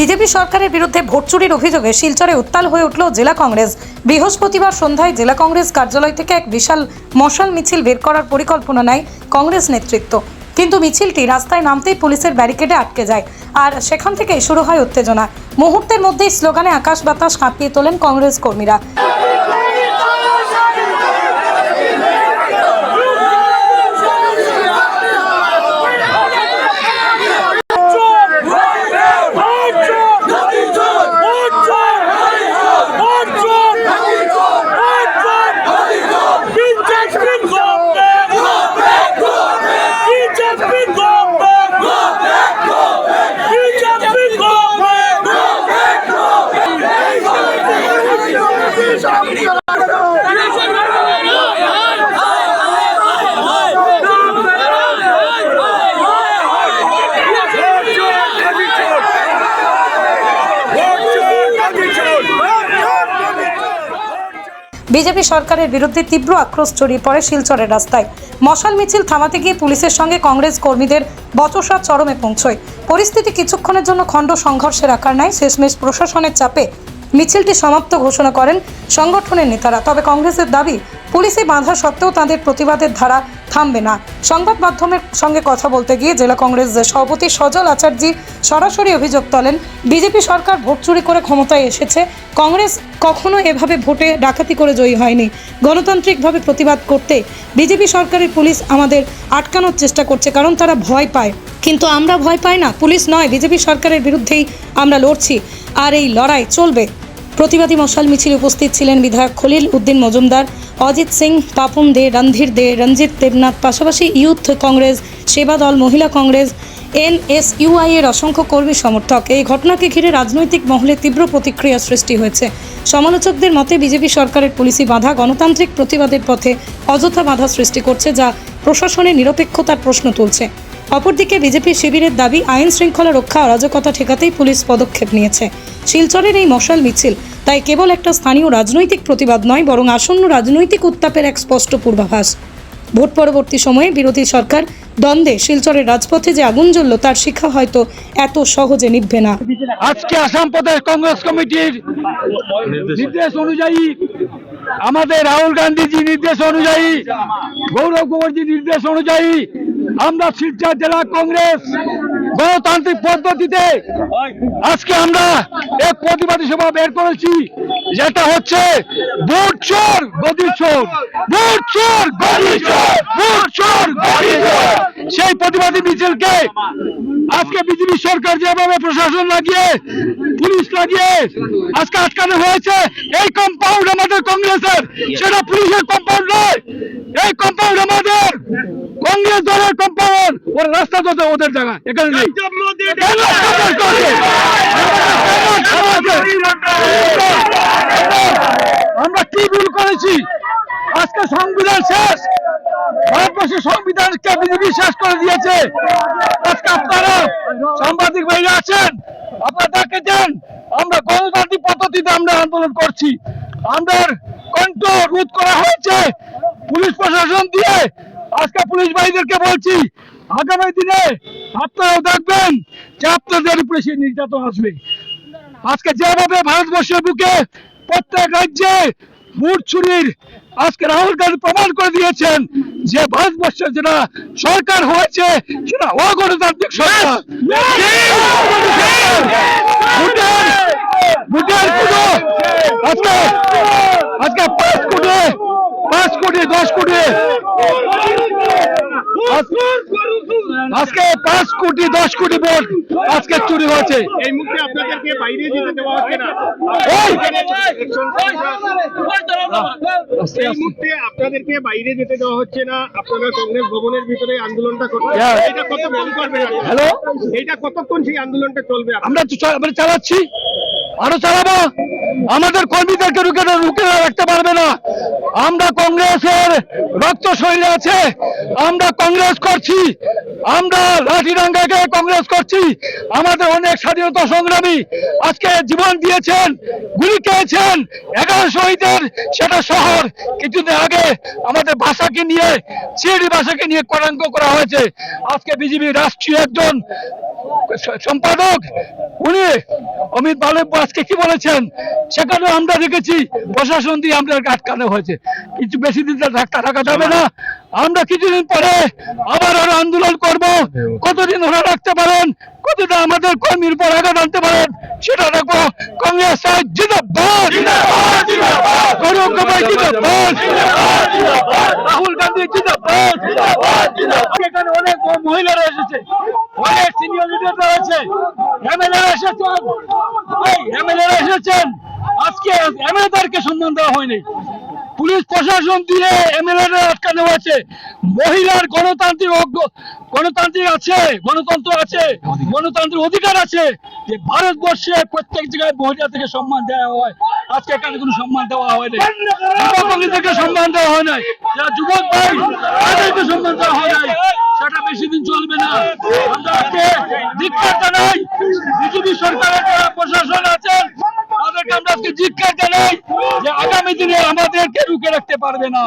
BJP সরকারের বিরুদ্ধে vote চুরির অভিযোগে শিলচরে উত্তাল হয়ে উঠল জেলা কংগ্রেস। বৃহস্পতিবার সন্ধ্যায় জেলা কংগ্রেস কার্যালয় থেকে এক বিশাল মশাল মিছিল বের করার পরিকল্পনা নেয় কংগ্রেস নেতৃত্ব। কিন্তু মিছিলটি রাস্তায় নামতেই পুলিশের ব্যারিকেডে আটকে যায় আর সেখান থেকেই শুরু হয় উত্তেজনা। মুহূর্তের মধ্যেই স্লোগানে আকাশ বাতাস কাঁপিয়ে তোলেন কংগ্রেস কর্মীরা। বিজেপি সরকারের বিরুদ্ধে তীব্র আক্রোশ ছড়িয়ে পড়ে শিলচরের রাস্তায়। মশাল মিছিল থামাতে গিয়ে পুলিশের সঙ্গে কংগ্রেস কর্মীদের বচসা চরমে পৌঁছয়। পরিস্থিতি কিছুক্ষণের জন্য খণ্ড সংঘর্ষের আকার নেয় শেষমেশ প্রশাসনের চাপে মিছিলটি সমাপ্ত ঘোষণা করেন সংগঠনের নেতারা। তবে কংগ্রেসের দাবি, পুলিশে বাধা সত্ত্বেও তাদের প্রতিবাদের ধারা থামবে না। সংবাদ মাধ্যমের সঙ্গে কথা বলতে গিয়ে জেলা কংগ্রেস সভাপতি সজল আচার্যি সরাসরি অভিযোগ তোলেন, বিজেপি সরকার ভোট চুরি করে ক্ষমতায় এসেছে। কংগ্রেস কখনো এভাবে ভোটে ডাকাতি করে জয়ী হয়নি। গণতান্ত্রিকভাবে প্রতিবাদ করতে বিজেপি সরকারের পুলিশ আমাদের আটকানোর চেষ্টা করছে, কারণ তারা ভয় পায়। কিন্তু আমরা ভয় পাই না, পুলিশ নয়, বিজেপি সরকারের বিরুদ্ধেই আমরা লড়ছি। আর এই লড়াই চলবে। প্রতিবাদী মশাল মিছিলে উপস্থিত ছিলেন বিধায়ক খলিল উদ্দিন মজুমদার, অজিত সিং, পাপন দে, রণধীর দে, রঞ্জিত দেবনাথ, পাশাপাশি ইউথ কংগ্রেস, সেবা দল, মহিলা কংগ্রেস, এনএসইউআই এর অসংখ্য কর্মী সমর্থক। এই ঘটনাকে ঘিরে রাজনৈতিক মহলে তীব্র প্রতিক্রিয়া সৃষ্টি হয়েছে। সমালোচকদের মতে বিজেপি সরকারের পুলিশি বাধা গণতান্ত্রিক প্রতিবাদের পথে অযথা বাধা সৃষ্টি করছে, যা প্রশাসনের নিরপেক্ষতার প্রশ্ন তুলছে। অপরদিকে বিজেপি শিবিরের দাবি, আইন শৃঙ্খলা রক্ষা অরাজকতা ঠেকাতেই পুলিশ পদক্ষেপ নিয়েছে। শিলচরের এই মশাল মিছিল তাই কেবল একটা স্থানীয় রাজনৈতিক প্রতিবাদ নয়, বরং আসন্ন রাজনৈতিক উত্তাপের এক স্পষ্ট পূর্বাভাস। ভোট পরবর্তী সময়ে বিরোধী সরকার দ্বন্দ্বে শিলচরের রাজপথে যে আগুন জ্বলল, তার শিক্ষা হয়তো এত সহজে নিভবে না। আজকে আসাম প্রদেশ কংগ্রেস কমিটির নির্দেশ অনুযায়ী, আমাদের রাহুল গান্ধীজি নির্দেশ অনুযায়ী, গৌরব গোবরজি নির্দেশ অনুযায়ী আমরা শিলচর জেলা কংগ্রেস গণতান্ত্রিক পদ্ধতিতে আজকে আমরা এক প্রতিবাদী সভা বের করেছি, যেটা হচ্ছে ভোট চোর, গদি চোর। ভোট চোর সেই প্রতিবাদী মিছিলকে আজকে বিজেপি সরকার যেভাবে প্রশাসন লাগিয়ে, পুলিশ লাগিয়ে আজকে আটকানো হয়েছে, এই কম্পাউন্ড আমাদের কংগ্রেসের। সেটা পুলিশের কম্পাউন্ড নয় কংগ্রেস দলের কম্পাউন্ড ওর রাস্তা তো ওদের জায়গা এখানে নেই? আমরা কি ভুল করেছি? আজকে সংবিধান শেষ। ভারতবর্ষের সংবিধানকে বিজেপি শেষ করে দিয়েছে? আজকে আপনারা সাংবাদিক ভাইরা আছেন আপনারা দেখেছেন আমরা গণতান্ত্রিক পদ্ধতিতে আমরা আন্দোলন করছি। আমাদের কণ্ঠ রোধ করা হয়েছে। পুলিশ প্রশাসন দিয়ে আজকে পুলিশ ভাইদেরকে বলছি, আগামী দিনে আপনারাও দেখবেন যে আপনাদের উপরে সেই নির্যাতন আসবে। আজকে যেভাবে ভারতবর্ষের বুকে প্রত্যেক রাজ্যে ভোট চুরির আজকে রাহুল গান্ধী প্রমাণ করে দিয়েছেন যে ভারতবর্ষের যেটা সরকার হয়েছে, সেটা অগণতান্ত্রিক সরকার। আজকে আজকে পাঁচ কোটি দশ কোটি। আজকে পাঁচ কোটি দশ কোটি ভোট আজকে চুরি হয়েছে। এই মুহূর্তে আপনাদেরকে বাইরে যেতে দেওয়া হচ্ছে না। এই মুহূর্তে আপনাদেরকে বাইরে যেতে দেওয়া হচ্ছে না। আপনারা কংগ্রেস ভবনের ভিতরে আন্দোলনটা করছেন এটা কত করবেন হ্যালো এইটা কতক্ষণ সেই আন্দোলনটা চলবে? আমরা আমরা চালাচ্ছি। আরও চালাবো? আমাদের কর্মীদেরকে রুখে রুখে রাখতে পারবে না। আমরা কংগ্রেসের রক্ত শরীরে আছে। আমরা কংগ্রেস করছি। আমরা লাঠিরাঙ্গাকে কংগ্রেস করছি। আমাদের অনেক স্বাধীনতা সংগ্রামী আজকে জীবন দিয়েছেন, গুলি খেয়েছেন। এগারো শহীদের সেটা শহর কিছুদিন আগে আমাদের ভাষাকে নিয়ে, সিএডি ভাষাকে নিয়ে কলঙ্ক করা হয়েছে। আজকে বিজেপি রাষ্ট্রীয় একজন সম্পাদক, উনি অমিত বালে আজকে কি বলেছেন? সেখানে আমরা দেখেছি, প্রশাসন দিয়ে আমাদের আটকানো হয়েছে। কিছু বেশি দিন রাখা যাবে না। আমরা কিছুদিন পরে আবার আরও আন্দোলন করব। কতদিন ওরা রাখতে পারেন? কতদিন আমাদের কর্মীর উপর আঘাত আনতে পারেন? সেটা দেখো কংগ্রেস রাহুল গান্ধী এখানে অনেক মহিলারা এসেছে। অনেক সিনিয়র লিডাররা আছে এমএলএ এসেছেন এমএলএ এসেছেন। আজকে এমএলএদেরকে সম্মান দেওয়া হয়নি। পুলিশ প্রশাসন দিয়ে এমএলএ আটকানো হয়েছে মহিলার গণতান্ত্রিক গণতান্ত্রিক আছে, গণতন্ত্র আছে, গণতান্ত্রিক অধিকার আছে। যে ভারতবর্ষে প্রত্যেক জায়গায় মহিলা থেকে সম্মান দেওয়া হয়। আজকে এখানে কোনো সম্মান দেওয়া হয়নি যুবকদের সম্মান দেওয়া হয় নাই। যারা যুবক ভাই, তাদেরকে সম্মান দেওয়া হয় নাই। সেটা বেশি দিন চলবে না। আমরা আজকে ধিক্কার জানাই। বিজেপি সরকারের যারা প্রশাসন আছেন, তাদেরকে আমরা ধিক্কার জানাই যে আগামী দিনে আমাদেরকে রুখে রাখতে পারবে না।